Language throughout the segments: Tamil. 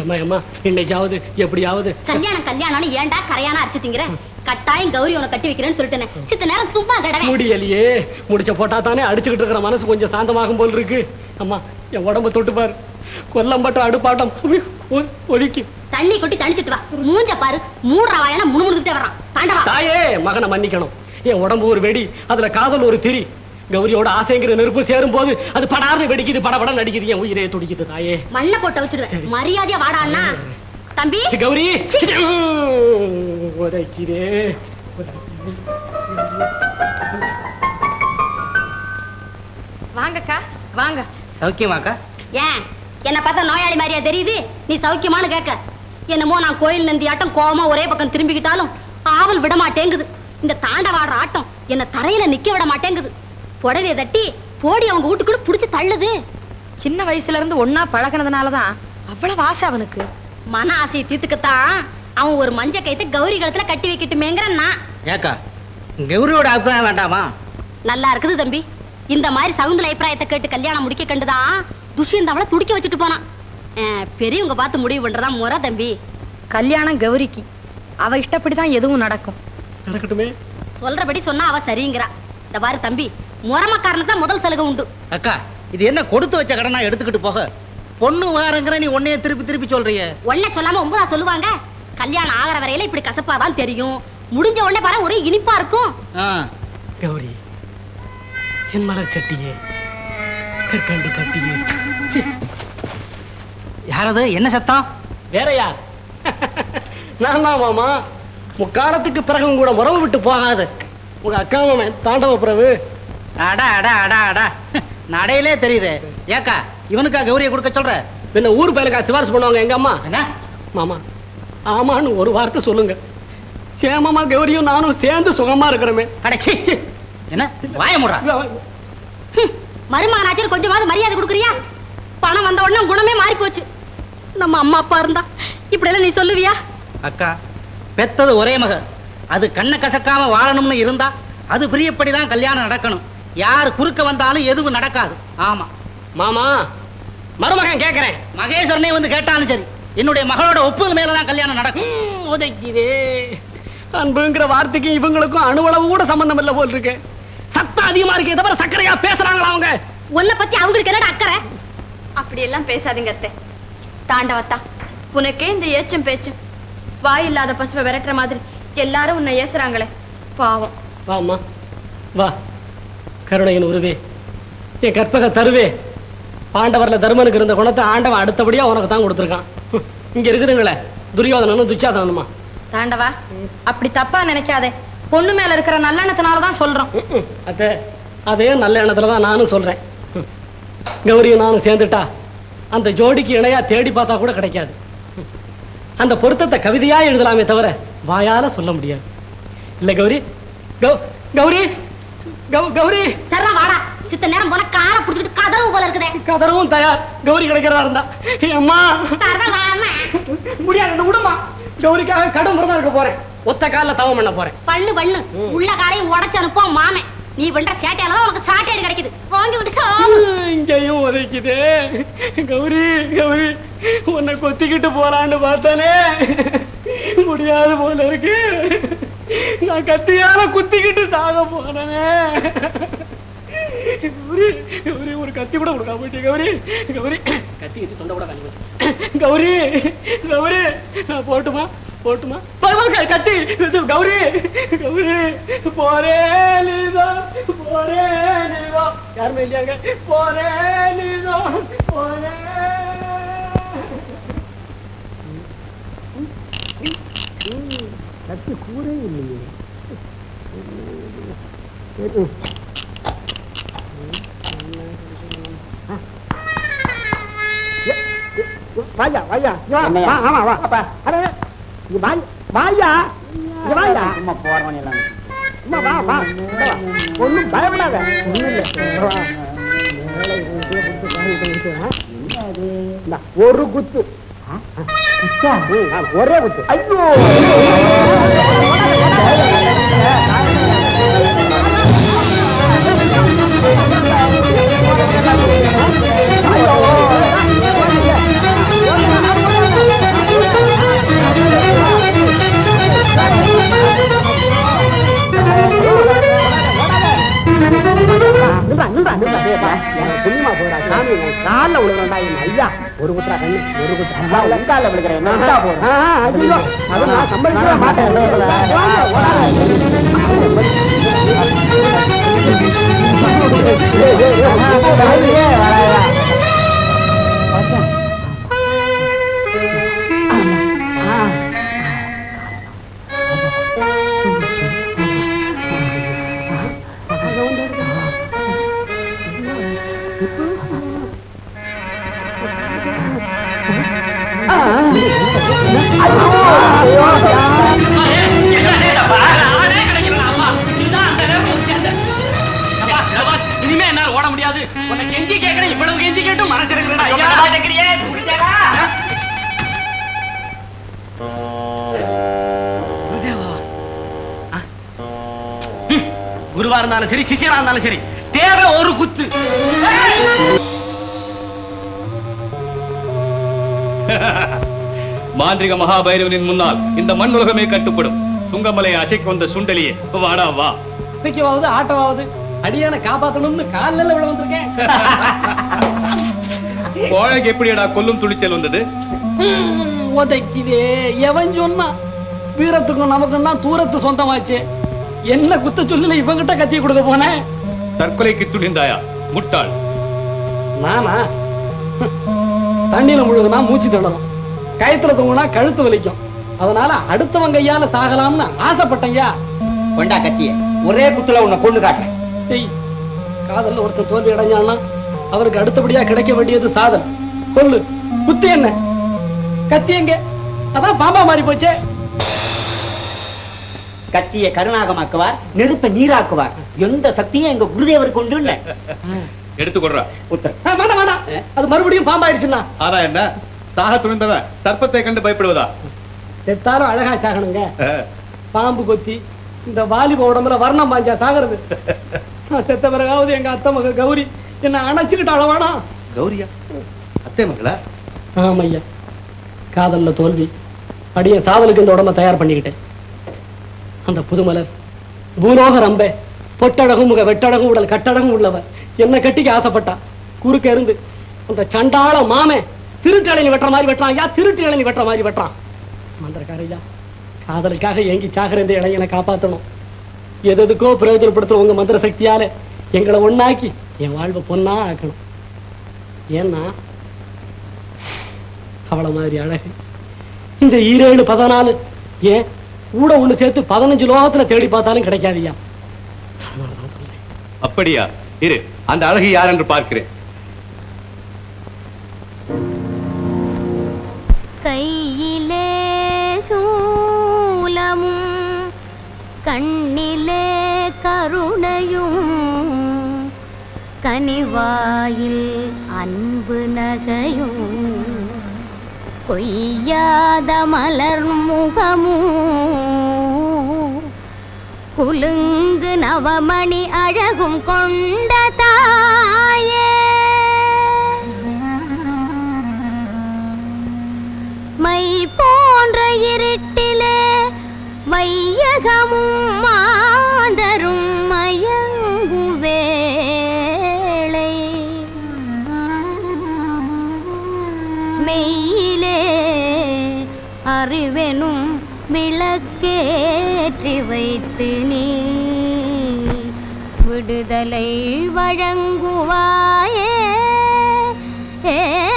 ஏம்மா ஏம்மா இன்னைக்காவது எப்படியாவது. கல்யாணம் கல்யாணம்னு ஏன்டா கரையானா அரைச்சு திங்கிற? கட்டாயம் கௌரி உனக்கு கட்டி வைக்கிறேன்னு சொல்லிட்டேனே. சித்த நேரம் சும்மா கடவே. முடியலையே. முடிச்ச போட்டா தானே அடிச்சுக்கிட்டு இருக்கிற மனசு கொஞ்சம் சாந்தமாகும் போல் இருக்கு. அம்மா என் உடம்ப தொட்டு பாரு கொல்லம்பட்ட அடுப்பாட்டம் ஒதுக்கி. தண்ணி கொட்டி தணிச்சிட்டு வா. மூஞ்ச பாரு. மூடுற வாயனா முணுமுணுக்கிட்டே வர்றான். தாண்டவா. தாயே மகனை மன்னிக்கணும். என் உடம்பு ஒரு வெடி அதுல காதல் ஒரு திரி. கௌரியோட ஆசைங்கிற நெருப்பு சேரும் போது அது படார்னு வெடிக்குது படபட நடிக்குது என் உயிரே துடிக்குது தாயே. மண்ணை போட்டு வச்சிடுவேன் மரியாதையா வாடான்னா தம்பி? கௌரி. சீ. உதைக்கிறே வாங்கக்கா வாங்க. சௌக்கியமாக்கா? ஏன்? என்ன பார்த்தா நோயாளி மாதிரியா தெரியுது? நீ சௌக்கியமானு கேட்க. என்னமோ நான் கோயில் நந்தி ஆட்டம் கோவமா ஒரே பக்கம் திரும்பிக்கிட்டாலும் ஆவல் விட மாட்டேங்குது இந்த தாண்டவாடுற ஆட்டம் என்ன தரையில நிக்க விட மாட்டேங்குது புடலைய தட்டி போடி அவங்க வீட்டுக்குள்ள புடிச்சு தள்ளுது. சின்ன வயசுல இருந்து ஒன்னா பழகினதுனாலதான் அவ்வளவு ஆசை அவனுக்கு. மன ஆசையை தீர்த்துக்கத்தான் அவன் ஒரு மஞ்ச கைத்தை கௌரி கழுத்துல கட்டி வைக்கட்டுமேங்கிற நான். ஏக்கா கௌரியோட அபிப்பிராயம் வேண்டாமா? நல்லா இருக்குது தம்பி. இந்த மாதிரி சகுந்தல அபிப்பிராயத்தை கேட்டு கல்யாணம் முடிக்க கண்டுதான் துஷ்யந்த அவளை துடிக்க வச்சுட்டு போனான். பெரியவங்க பார்த்து முடிவு பண்றதா முறை தம்பி. கல்யாணம் கௌரிக்கு. அவ இஷ்டப்படிதான் எதுவும் நடக்கும். நடக்கட்டுமே. சொல்றபடி சொன்னா அவ சரிங்கிறா. இந்த பாரு தம்பி முறமக்காரனுக்கு தான் முதல் சலுகை உண்டு. அக்கா இது என்ன கொடுத்து வச்ச கடனா எடுத்துக்கிட்டு போக? பொண்ணு வாரங்கிற நீ உன்னைய திருப்பி திருப்பி சொல்றிய. ஒன்ன சொல்லாம ஒன்பதா சொல்லுவாங்க? கல்யாணம் ஆகிற வரையில இப்படி கசப்பாதான் தெரியும். முடிஞ்ச உடனே பாரு ஒரே இனிப்பா இருக்கும். கௌரி என் மலர் சட்டியே கற்கண்டு கட்டியே. சீ, யாரது? என்ன சத்தம்? வேற யார்? நான் தான் மாமா. முக்காலத்துக்கு பிறகும் கூட உறவு விட்டு போகாது. உங்க அக்கா மாமன் தாண்டவ பிரபு அடா அடா அடா அடா. நடையிலே தெரியுது. ஏக்கா இவனுக்கா கௌரியை கொடுக்க சொல்ற? பின்ன ஊர் பயலுக்கா சிபாரிசு பண்ணுவாங்க எங்க அம்மா? என்ன? மாமா ஆமான்னு ஒரு வார்த்தை சொல்லுங்க. சேமமா கௌரியும் நானும் சேர்ந்து சுகமா இருக்கிறோமே. அட சீ சீ. என்ன? வாய முடுறா. ஹம், மருமகனாச்சும் கொஞ்சமாவது மரியாதை கொடுக்குறியா? பணம் வந்த உடனே குணமே மாறி போச்சு நம்ம அம்மா அப்பா இருந்தா இப்படி எல்லாம் நீ சொல்லுவியா? அக்கா பெத்தது ஒரே மக அது கண்ணை கசக்காம வாழணும்னு இருந்தா அது பிரியப்படி தான் கல்யாணம் நடக்கணும். யார் குறுக்க வந்தாலும் எதுவும் நடக்காது. ஆமா. மாமா மருமகன் கேக்குறேன். மகேஸ்வரனே வந்து கேட்டாலும் சரி. என்னுடைய மகளோட ஒப்புதல் மேலதான் கல்யாணம் நடக்கும். உதைக்குதே. அன்புங்கிற வார்த்தைக்கும் இவங்களுக்கும் அணுவளவு கூட சம்பந்தம் இல்ல போல் இருக்கு. சத்தம் அதிகமா இருக்கே தவிர சக்கரையா பேசுறாங்களா அவங்க? உன்னை பத்தி அவங்களுக்கு என்னடா அக்கறை? அப்படி எல்லாம் பேசாதீங்க அத்தை. தாண்டவத்தா உனக்கே இந்த ஏச்சம் பேச்சும் வாய் இல்லாத பசுவை விரட்டுற மாதிரி எல்லாரும் உன்னை ஏசுறாங்களே. பாவம். வா அம்மா வா. கருணையின் உருவே. என் கற்பக தருவே. பாண்டவர்ல தர்மனுக்கு இருந்த குணத்தை ஆண்டவன் அடுத்தபடியா உனக்கு தான் கொடுத்துருக்கான். இங்க இருக்குதுங்களே. துரியோதனனும் துச்சாதனனுமா? தாண்டவா அப்படி தப்பா நினைக்காதே. பொண்ணு மேல இருக்கிற நல்லெண்ணத்தினாலதான் சொல்றோம். ம்ம். அத்தை அதே நல்ல எண்ணத்துல தான் நானும் சொல்றேன். கௌரியும் நானும் சேர்ந்துட்டா அந்த ஜோடிக்கு இணையா தேடி பார்த்தா கூட கிடைக்காது. அந்த பொருத்தத்தை கவிதையா எழுதலாமே தவிர வாயால சொல்ல முடியாது. இல்ல கௌரி? கௌ- கௌரி? கௌரி! சரா வாடா. சித்த நேரம் போல காரை புடிச்சிட்டு கதவு போல இருக்குதே. கதறவும் தயார். கௌரி கிடைக்கிறதா இருந்தா. அம்மா! முடியாது விடுமா? கௌரிக்காக கடும் விரதம் இருக்க போறேன். ஒத்த கால்ல தவம் பண்ண போறேன். பண்ணு பண்ணு உள்ள காலையும் உடைச்சு அனுப்புவோம் மாமன் நீ பண்ற சேட்டையால தான் உனக்கு சாட்டையடி கிடைக்குது. வாங்கி விட்டு சாவு. இங்கேயும் உதைக்குதே. கௌரி கௌரி உன்னை கொத்திக்கிட்டு போலான்னு பார்த்தானே. முடியாது போல இருக்கு. நான் கத்தியால குத்திக்கிட்டு சாக போனேனே கௌரி கௌரி ஒரு கத்தி கூட கொடுக்காம போயிட்டு கௌரி. கௌரி கத்தி கத்தி தொண்டை கூட காலி போச்சு கௌரி கௌரி நான் போட்டுமா போட்டுமா? பரவாயில்ல கத்தி. கௌரி கௌரி போரே நீதோ போரே நீதோ. யாருமே இல்லையாங்க? போரே நீதோ போரே கத்தி கூடே இல்லையே வாயா வாயா ஆமா வா அப்பா. அரே இங்க வாய் வாயா இங்க வாயா. சும்மா போறவன் எல்லாம். அம்மா வா வா ஒண்ணும் பயப்படாத. ஒரு குத்தா. ஒரே குத்து. ஐயோ! அனுப்பா அனுப்பா அனுப்பா தேவா எனக்கு புண்ணியமா போடா சாமி என் ஒரு குத்துறா கண்ணு. ஒரு குத்துறா. உண்டால மாட்டேன். இனிமே என்னால ஓட முடியாது உன்னை கெஞ்சி கேட்கிறேன் இவ்வளவு கெஞ்சி கேட்டும் மனசிருக்கிறேன் குருவா இருந்தாலும் சரி சிஷியரா இருந்தாலும் சரி தேவை ஒரு குத்து. மாந்திரிக மகாபைரவனின் முன்னால் இந்த மண்ணுலகமே கட்டுப்படும். துங்கமலையை அசைக்க வந்த சுண்டலியே வாடா வா. இசைக்குவாவது ஆட்டமாவது அடியான காப்பாத்தணும்னு காலில் விழ வந்திருக்கேன். கோழைக்கு எப்படிடா கொல்லும் துணிச்சல் வந்தது? உதைக்குதே எவன் சொன்னான் வீரத்துக்கும் நமக்கும் தான் தூரத்து சொந்தமாச்சு. என்ன குத்த சொல்லல இவங்கிட்ட கத்தி கொடுக்க போனேன் தற்கொலைக்கு துணிந்தாயா முட்டாள்? நானா? தண்ணியில முழுகுனா மூச்சு திணறும். கயத்துல தூங்குனா கழுத்து வலிக்கும். அதனால அடுத்தவன் கையால சாகலாம்னு ஆசைப்பட்டேன்யா கொண்டா கத்திய. ஒரே குத்துல உன்னை கொண்டு காட்டுறேன். செய் காதல்ல ஒருத்தன் தோல்வி அடைஞ்சான்னா அவருக்கு அடுத்தபடியா கிடைக்க வேண்டியது சாதல். கொல்லு குத்து என்ன? கத்தி எங்க? அதான் பாம்பா மாறி போச்சே. கத்திய கருணாகமாக்குவார் நெருப்பை நீராக்குவார். எந்த சக்தியும் எங்க குருதேவர் கொண்டு இல்ல. எடுத்துக்கொடுறா உத்தர. வேண்டாம் வேண்டாம். அது மறுபடியும் பாம்பாயிருச்சுன்னா ஆனா என்ன? சாக துணிந்தவன் சர்ப்பத்தை கண்டு பயப்படுவதா? செத்தாலும் அழகா சாகணுங்க. பாம்பு கொத்தி இந்த வாலிப உடம்புல வர்ணம் பாஞ்சா சாகிறது. நான் செத்த பிறகாவது எங்க அத்தை மக கௌரி என்ன அணைச்சுக்கிட்டு அழவானா? கௌரியா? அத்தை மகளா? ஆமையா. காதல்ல தோல்வி. அடிய சாதலுக்கு இந்த உடம்ப தயார் பண்ணிக்கிட்டேன். அந்த புதுமலர் பூலோக ரம்பே பொட்டழகும் முக வெட்டழகும் உடல் கட்டழகும் உள்ளவ என்ன கட்டிக்க ஆசைப்பட்டா. குறுக்க இருந்து அந்த சண்டாள மாமே திருட்டு இளநி வெட்டுற மாதிரி வெட்டுறான். ஐயா திருட்டு இளநி வெட்டுற மாதிரி வெட்டுறான். மந்திரக்காரையா காதலுக்காக ஏங்கி சாகிற இந்த இளைஞனை காப்பாத்தணும். எது எதுக்கோ பிரயோஜனப்படுத்துற உங்க மந்திர சக்தியால எங்களை ஒன்னாக்கி என் வாழ்வை பொண்ணா ஆக்கணும். ஏன்னா அவள மாதிரி அழகு. இந்த ஈரேழு பதினாலு ஏன் கூட ஒண்ணு சேர்த்து பதினஞ்சு லோகத்துல தேடி பார்த்தாலும் கிடைக்காதியா அதனாலதான் அப்படியா? இரு அந்த அழகு யார் என்று பார்க்கிறேன். கண்ணிலே கருணையும் கனிவாயில் அன்பு நகையும். கொய்யாத மலர் முகமும் குலுங்கு நவமணி அழகும் கொண்ட தாயே. மை போன்ற இருட்டிலே வையகமும் மாதரும் மயங்கும் வேளை. மெய்யிலே அறிவெனும் விளக்கேற்றி வைத்து நீ விடுதலை வழங்குவாயே. ஏ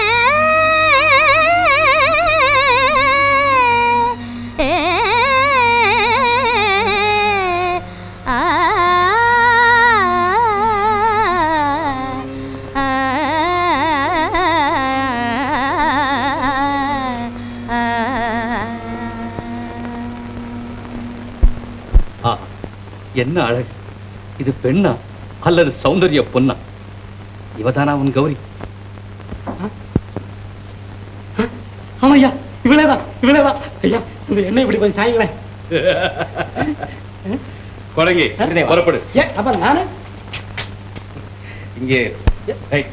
என்ன அழகு? இது பெண்ணா அல்லது சௌந்தரிய பொண்ணா? இவதானா உன் கௌரி? ஆமாய்யா இவ்வளவுதான் இவ்வளவுதான் ஐயா இந்த எண்ணெய் இப்படி கொஞ்சம் சாயங்களேன். கொடங்கி புறப்படு. ஏ அப்ப நானு? இங்கே. ரைட்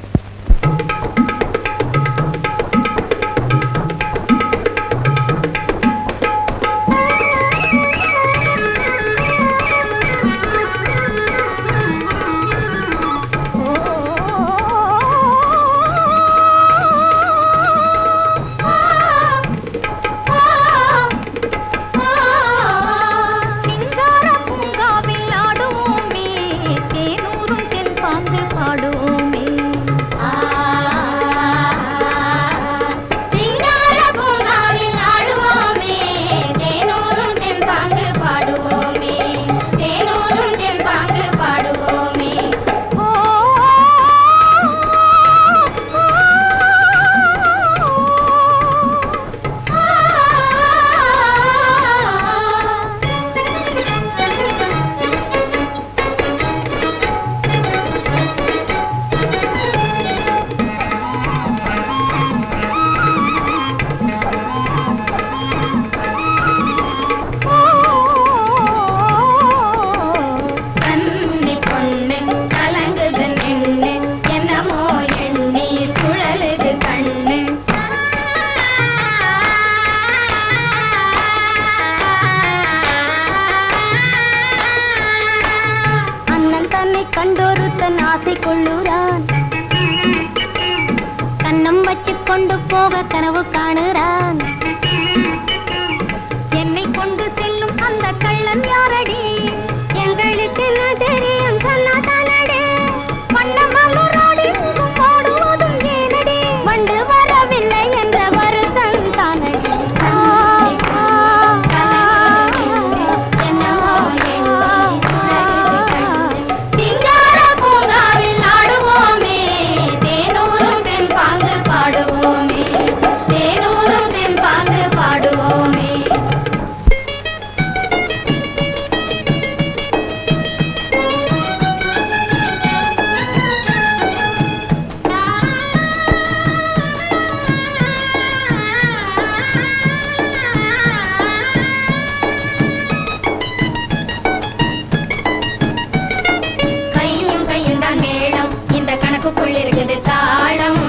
தான் மேளம். இந்த கணக்குக்குள் இருக்குது தாளம்.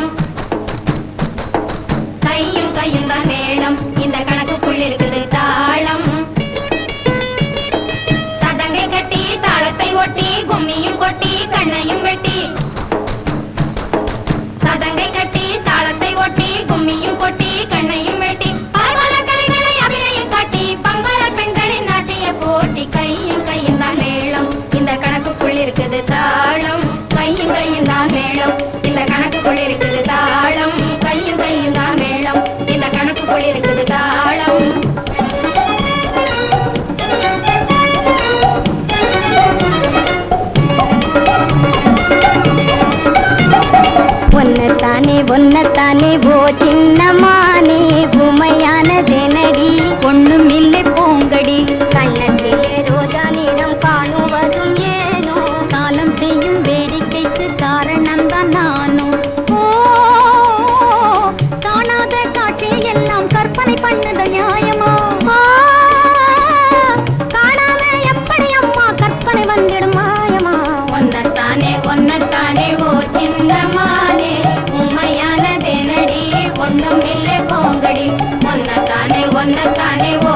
கையும் கையும் தான் மேளம். இந்த கணக்குக்குள் இருக்குது தாளம். கணக்குக்குள் இருக்குது தாளம். கையும் கையும் தான் மேளம். இந்த கணக்கு போல் இருக்குது தாளம். ஒன்னத்தானே ஒன்னத்தானே ஓ சின்னமானே உமையான தெனடி. ஒண்ணும் இல்லை தானே பொன்னத்தானே ஓ சிந்தமானே. உண்மையான தேனடி பொண்ணும் இல்லை போங்கடி. ஒன்னத்தானே ஒன்னத்தானே ஓ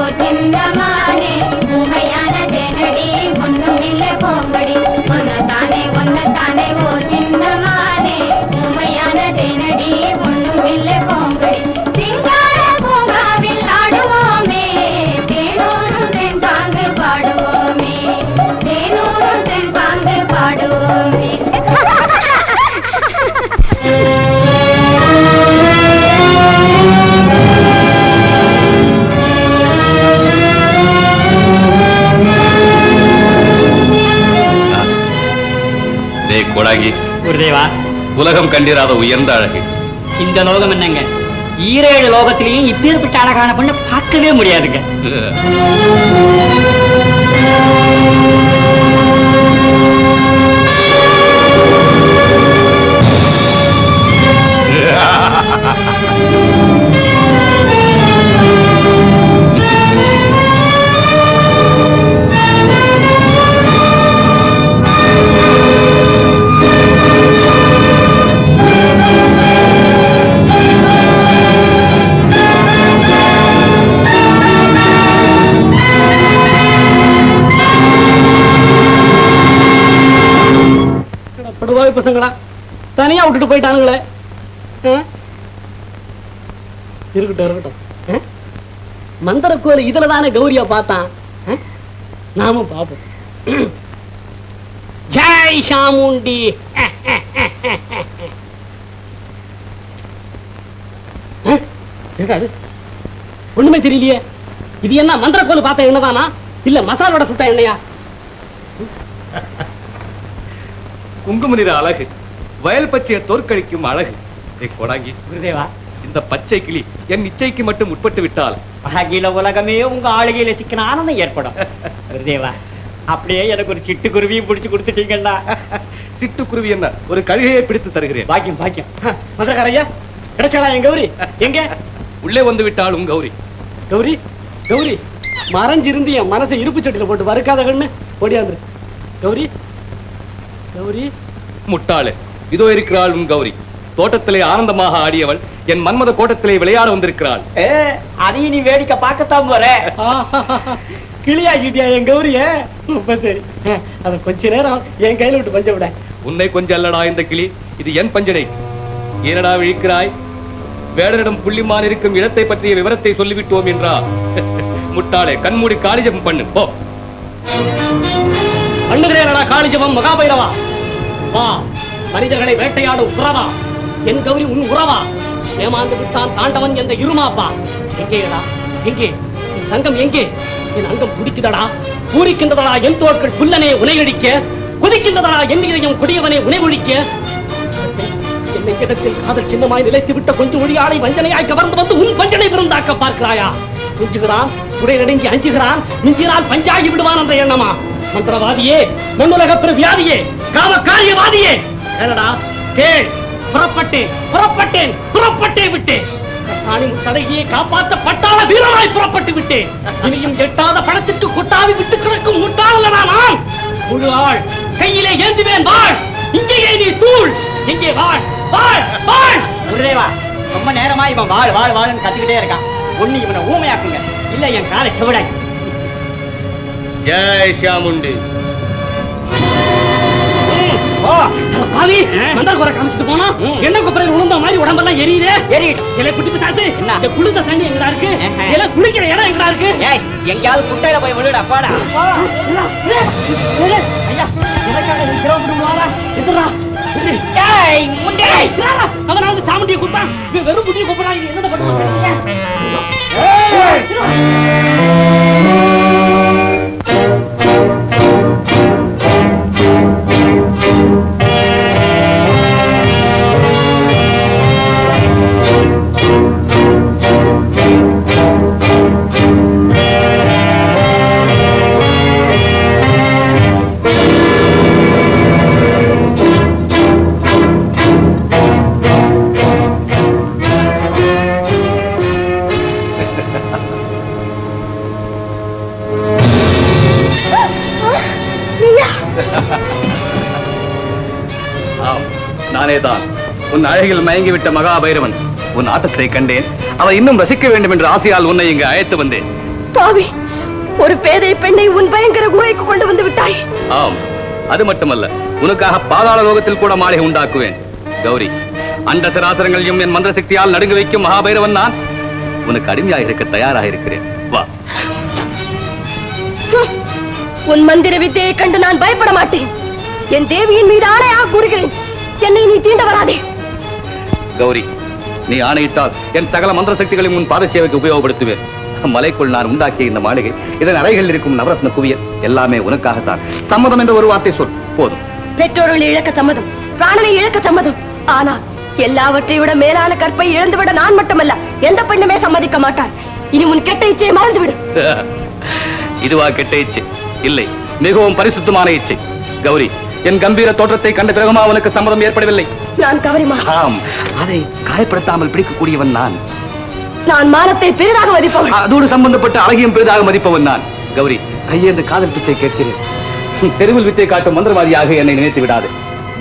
டே கோடாங்கி குருதேவா. உலகம் கண்டிராத உயர்ந்த அழகு. இந்த லோகம் என்னங்க? ஈரேழு லோகத்திலையும் இப்பேற்பட்ட அழகான பொண்ணை பார்க்கவே முடியாதுங்க. பசங்களா? தனியா விட்டுட்டு போயிட்டானுங்களே. இருக்கட்டும் இருக்கட்டும். மந்திர கோயில் இதுல தானே கௌரியா பார்த்தான். நாமும் பார்ப்போம். ஜெய் சாமுண்டி. ஆ? ஒண்ணுமே தெரியலையே. இது என்ன மந்திர கோயில் பார்த்த என்னதானா இல்ல மசாலோட சுட்ட எண்ணெயா? குங்கும நிற அழகு வயல் பச்சையை தோற்கடிக்கும் அழகு. கோடாங்கி குருதேவா. இந்த பச்சை கிளி என் இச்சைக்கு மட்டும் உட்பட்டு விட்டால்? அழகில உலகமே உங்க ஆளுகையில சிக்கன ஆனந்தம் ஏற்படும். குருதேவா அப்படியே எனக்கு ஒரு சிட்டுக்குருவியும் பிடிச்சு கொடுத்துட்டீங்கண்ணா சிட்டுக்குருவி என்ன? ஒரு கழுகையை பிடித்து தருகிறேன். பாக்கியம் பாக்கியம். மதுரக்காரையா கிடைச்சாடா என் கௌரி? எங்க? உள்ளே வந்து விட்டாள் உன் கௌரி. கௌரி கௌரி மறைஞ்சிருந்து என் மனசை இருப்பு சட்டில போட்டு வறுக்காத கண்ணு. ஓடியாந்துரு. கௌரி கௌரி. முட்டாளே இதோ இருக்கிறாள் உன் கௌரி. தோட்டத்திலே ஆனந்தமாக ஆடியவள் என் மன்மத கோட்டத்திலே விளையாட வந்திருக்கிறாள். அதையும் நீ வேடிக்கை பார்க்கத்தான் போற. கிளியாக்கிட்டியா என் கௌரிய? சரி. அத கொஞ்ச நேரம் என் கையில விட்டு பஞ்ச விட. உன்னை கொஞ்சம் அல்லடா இந்த கிளி. இது என் பஞ்சனை. ஏனடா விழிக்கிறாய்? வேடரிடம் புள்ளிமான் இருக்கும் இடத்தை பற்றிய விவரத்தை சொல்லிவிட்டோம் என்றால் முட்டாளே கண்மூடி காலிஜம் பண்ணு. போ. பண்ணுகிறேனடா காளிஜபம் மகாபைரவா? வா மனிதர்களை வேட்டையாடும் உறவா? என் கௌரி உன் உறவா? ஏமாந்து விட்டான் தாண்டவன் என்ற இருமாப்பா. எங்கேடா எங்கே? என் தங்கம் எங்கே? என் அங்கம் துடிக்குதடா பூரிக்கின்றதடா என் தோட்கள் புல்லனே உனையடிக்க கொதிக்கின்றதடா என் இதயம் கொடியவனை உனை என்னை கிடத்தில் காதல் சின்னமாய் நிலைத்து விட்ட கொஞ்சம் ஒளியாளை வஞ்சனையாய் கவர்ந்து வந்து உன் வஞ்சனை விருந்தாக்க பார்க்கிறாயா? துஞ்சுகிறான் துடை நடுங்கி அஞ்சுகிறான் மிஞ்சினால் பஞ்சாகி விடுவான் என்ற எண்ணமா? மந்திரவாதியே மண்ணுலக வியாதியே காம காரியவாதியே என்னடா? கேள் புறப்பட்டேன் புறப்பட்டேன் புறப்பட்டே விட்டேன். கட்டாணி தடையை காப்பாற்ற பட்டாள வீரராய் புறப்பட்டு விட்டேன். இனியும் எட்டாத பணத்துக்கு கொட்டாவி விட்டு கிடக்கும் முட்டாளனா நான். முழு ஆள் கையிலே ஏந்துவேன் வாழ். இங்கேயே நீ தூள். இங்கே வாழ் வாழ் வாழ். குருதேவா ரொம்ப நேரமா இவன் வாழ் வாழ் வாழ்ன்னு கத்துக்கிட்டே இருக்கான். ஒண்ணு இவனை ஊமையாக்குங்க. இல்ல என் காலை செவிடாய். ஜெய் ஷியாமுண்டி. என்ன குப்பரையில் உளுந்த மாதிரி உடம்பெல்லாம் எரியுதே? எரியட்டும் இலை குட்டி பிசாசு என்ன? இந்த குளிர்ந்த தண்ணி எங்கடா இருக்கு. இலை குளிக்கிற இடம் எங்கடா இருக்கு? ஏய் எங்கேயாவது குட்டையில போய் விழுடா பாடா. ஐயா எனக்காக நீ சிரமப்படுவாரா எதிரா ஏய் முண்டே. அவன் வந்து சாமுண்டியை கூப்பிட்டான். இவன் வெறும் புதிய என்னடா பண்ணுவாங்க மயங்கிவிட்ட மகாபைரவன் உன் ஆட்டத்தை கண்டேன். அவர் இன்னும் ரசிக்க வேண்டும் என்ற ஆசையால் உன்னை இங்கு அழைத்து வந்தேன். பாவி ஒரு பேதை பெண்ணை உன் பயங்கர குகைக்கு கொண்டு வந்து விட்டாய். ஆம் அது மட்டுமல்ல உனக்காக பாதாள லோகத்தில் கூட மாளிகை உண்டாக்குவேன். கௌரி அண்ட சராசரங்களையும் என் மந்திர சக்தியால் நடுங்க வைக்கும் மகாபைரவன் நான். உனக்கு அடிமையாக இருக்க தயாராக இருக்கிறேன். வா. உன் மந்திர வித்தையை கண்டு நான் பயப்பட மாட்டேன். என் தேவியின் மீது ஆணையாக கூறுகிறேன். என்னை நீ தீண்ட வராதே. கௌரி நீ ஆணையிட்டால் என் சகல மந்திர சக்திகளையும் உன் பாத சேவைக்கு உபயோகப்படுத்துவேன். மலைக்குள் நான் உண்டாக்கிய இந்த மாளிகை இதன் அறைகளில் இருக்கும் நவரத்ன குவியல் எல்லாமே உனக்காகத்தான். சம்மதம் என்ற ஒரு வார்த்தை சொல் போதும். பெற்றோர்களை இழக்க சம்மதம் பிராணனை இழக்க சம்மதம். ஆனால் எல்லாவற்றை விட மேலான கற்பை இழந்துவிட நான் மட்டுமல்ல எந்த பெண்ணுமே சம்மதிக்க மாட்டாள். இனி உன் கெட்ட இச்சையை மறந்துவிடு. இதுவா கெட்ட இச்சை? இல்லை மிகவும் பரிசுத்தமான இச்சை. கௌரி என் கம்பீர தோற்றத்தை கண்ட பிறகுமா உனக்கு சம்மதம் ஏற்படவில்லை. நான் கவரிமா. ஆம் அதை காயப்படுத்தாமல் பிடிக்கக்கூடியவன் நான். நான் மானத்தை பெரிதாக மதிப்பவள் அதோடு சம்பந்தப்பட்ட அழகியும் பெரிதாக மதிப்பவன் நான். கௌரி கையேந்து காதல் பிச்சை கேட்கிறேன். தெருவில் வித்தை காட்டும் மந்திரவாதியாக என்னை நினைத்து விடாது.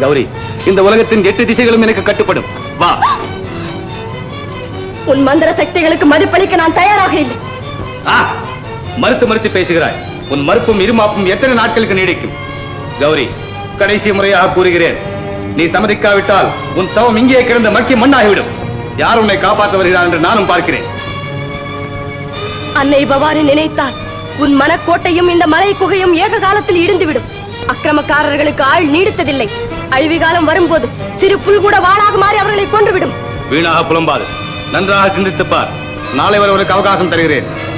கௌரி இந்த உலகத்தின் எட்டு திசைகளும் எனக்கு கட்டுப்படும். வா. உன் மந்திர சக்திகளுக்கு மதிப்பளிக்க நான் தயாராக இல்லை! மறுத்து மறுத்து பேசுகிறாய். உன் மறுப்பும் இருமாப்பும் எத்தனை நாட்களுக்கு நீடிக்கும்? கௌரி கடைசி முறையாக கூறுகிறேன். நீ சம்மதிக்காவிட்டால் உன் சவம் இங்கே கிடந்த மக்கி மண்ணாகிவிடும். யார் உன்னை காப்பாற்ற வருகிறார் என்று நானும் பார்க்கிறேன். அன்னை பவானி நினைத்தால் உன் மனக்கோட்டையும் இந்த மலை குகையும் ஏக காலத்தில் இடிந்துவிடும். அக்கிரமக்காரர்களுக்கு ஆள் நீடித்ததில்லை. அழிவு காலம் வரும்போது சிறு புல் கூட வாளாக மாறி அவர்களை கொன்றுவிடும். வீணாக புலம்பாது. நன்றாக சிந்தித்துப் பார். நாளை வரை அவகாசம் தருகிறேன்.